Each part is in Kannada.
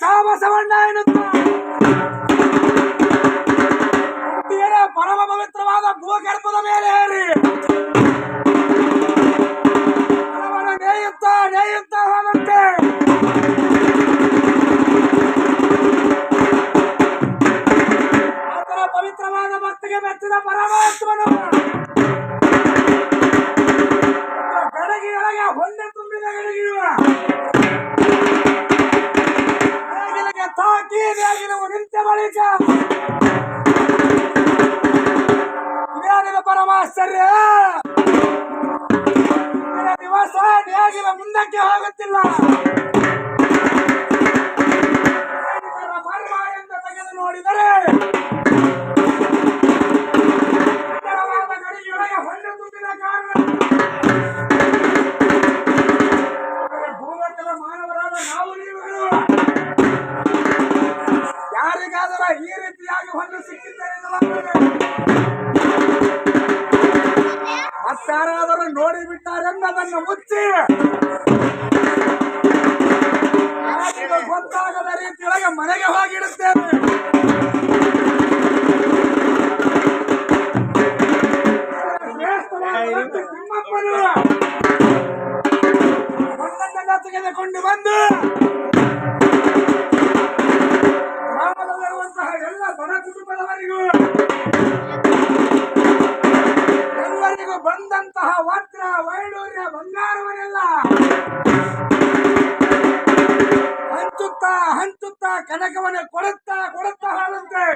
చావ సమన్నాయనత్వ ಪರಮ ಪವಿತ್ರವಾದ ಭೂಗರ್ಭದ ಮೇಲೆ ಏರಿ ಹಣವನ್ನು ನೇಯುತ್ತಾ ನೇಯುತ್ತಾ ಹೋದಂತೆ ಆತನ ಪವಿತ್ರವಾದ ಭಕ್ತಿಗೆ ಮೆಚ್ಚಿದ ಪರಮಾತ್ಮನ ಬಳಿಕ ಇದೇನಿದೆ ಪರಮಾಶ್ಚರ್ಯ. ದಿವಸ ನೇಗಿಲ ಮುಂದಕ್ಕೆ ಹೋಗುತ್ತಿಲ್ಲ. ತೆಗೆದು ನೋಡಿದರೆ ಕರೆದುಕೊಂಡು ಬಂದು. ಗ್ರಾಮದಲ್ಲಿರುವಂತಹ ಎಲ್ಲ ಬಡ ಕುಟುಂಬದವರಿಗೂ ಎಲ್ಲರಿಗೂ ಬಂದಂತಹ ವಜ್ರ ವೈಡೂರ್ಯ, ಬಂಗಾರವನ್ನೆಲ್ಲ ಹಂಚುತ್ತಾ ಹಂಚುತ್ತಾ, ಕನಕವನ್ನು ಕೊಡುತ್ತಾ ಕೊಡುತ್ತಾ ಹಾಡುತ್ತೆ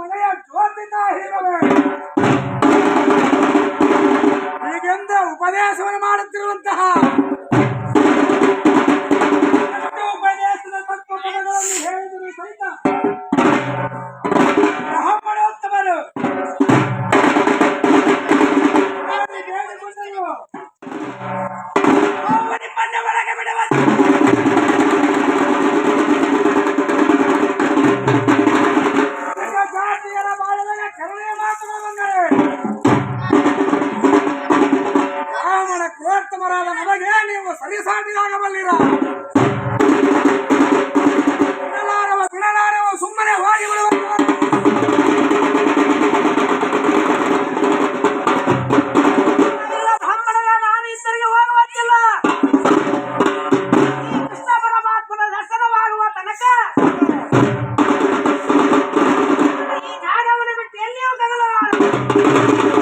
ಮನೆಯ ಜ್ಯೋತಿನ ಹೀರಬೇಕು ಹೀಗೆಂದು ಉಪದೇಶವನ್ನು ಮಾಡುತ್ತಿರುವಂತಹ Thank you.